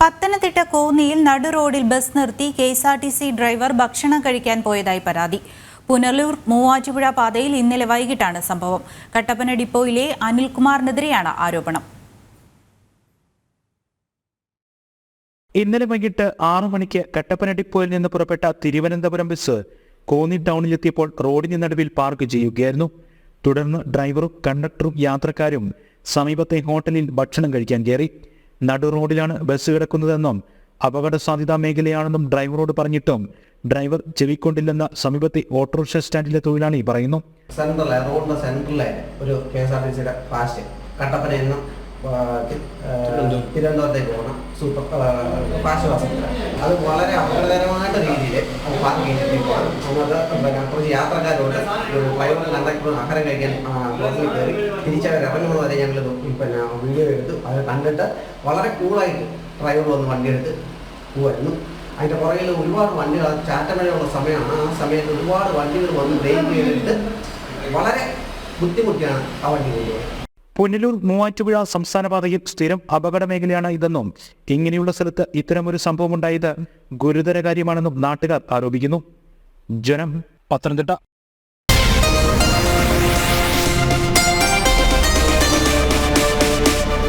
പത്തനംതിട്ട കോന്നിയിൽ നടു റോഡിൽ ബസ് നിർത്തി K S R T C driver ഭക്ഷണം കഴിക്കാൻ പോയതായി പരാതി. പുനലൂർ മൂവാറ്റുപുഴ പാതയിൽ ഇന്നലെ വൈകിട്ടാണ് സംഭവം. കട്ടപ്പന ഡിപ്പോയിലെ അനിൽകുമാറിനെതിരെയാണ് ആരോപണം. ഇന്നലെ വൈകിട്ട് ആറു മണിക്ക് കട്ടപ്പന ഡിപ്പോയിൽ നിന്ന് പുറപ്പെട്ട തിരുവനന്തപുരം ബസ് കോന്നി ടൗണിലെത്തിയപ്പോൾ റോഡിന് നടുവിൽ പാർക്ക് ചെയ്യുകയായിരുന്നു. തുടർന്ന് ഡ്രൈവറും കണ്ടക്ടറും യാത്രക്കാരും സമീപത്തെ ഹോട്ടലിൽ ഭക്ഷണം കഴിക്കാൻ കയറി. നടു റോഡിലാണ് ബസ് കിടക്കുന്നതെന്നും അപകട സാധ്യതാ മേഖലയാണെന്നും ഡ്രൈവറോട് പറഞ്ഞിട്ടും ഡ്രൈവർ ചെവിക്കൊണ്ടില്ലെന്ന സമീപത്തെ ഓട്ടോറിക്ഷ സ്റ്റാൻഡിലെ തൊഴിലാളി പറയുന്നു. സെൻട്രലെ റോഡിന്റെ സെൻട്രലായി ഒരു കെ എസ് ആർ ടി സിയുടെ ഫാസ്റ്റ് കട്ടപ്പനയിൽ തിരുവനന്തപുരത്തേക്ക് പോകുന്ന സൂപ്പർ ഫാസ്റ്റ് ബസ് അത് വളരെ അപകടകരമായിട്ട് രീതിയിൽ പാർക്ക് ചെയ്തിട്ടുണ്ട് നമുക്ക് പിന്നെ കുറച്ച് യാത്രക്കാരോട് ഡ്രൈവറും കണ്ടക്ടർ ആഹാരം കഴിക്കാൻ ബസ്സിൽ കയറി തിരിച്ചവർ ഇറങ്ങുന്നത് വരെ ഞങ്ങൾ പിന്നെ വീഡിയോ എടുത്തു അത് കണ്ടിട്ട് വളരെ കൂളായിട്ട് ഡ്രൈവർ വന്ന് വണ്ടിയെടുത്ത് പോകുമായിരുന്നു അതിന്റെ പുറകിൽ ഒരുപാട് വണ്ടികൾ ചാറ്റമഴയുള്ള സമയമാണ്. ആ സമയത്ത് ഒരുപാട് വണ്ടികൾ വന്ന് ബ്രേക്ക് ചെയ്തിട്ട് വളരെ ബുദ്ധിമുട്ടിയാണ് ആ വണ്ടി കൊണ്ടുപോയത് പുനലൂർ മൂവാറ്റുപുഴ സംസ്ഥാന പാതയിൽ സ്ഥിരം അപകട മേഖലയാണ് ഇതെന്നും ഇങ്ങനെയുള്ള സ്ഥലത്ത് ഇത്തരമൊരു സംഭവം ഉണ്ടായത് ഗുരുതര കാര്യമാണെന്നും നാട്ടുകാർ ആരോപിക്കുന്നു. ജനം പത്തനംതിട്ട.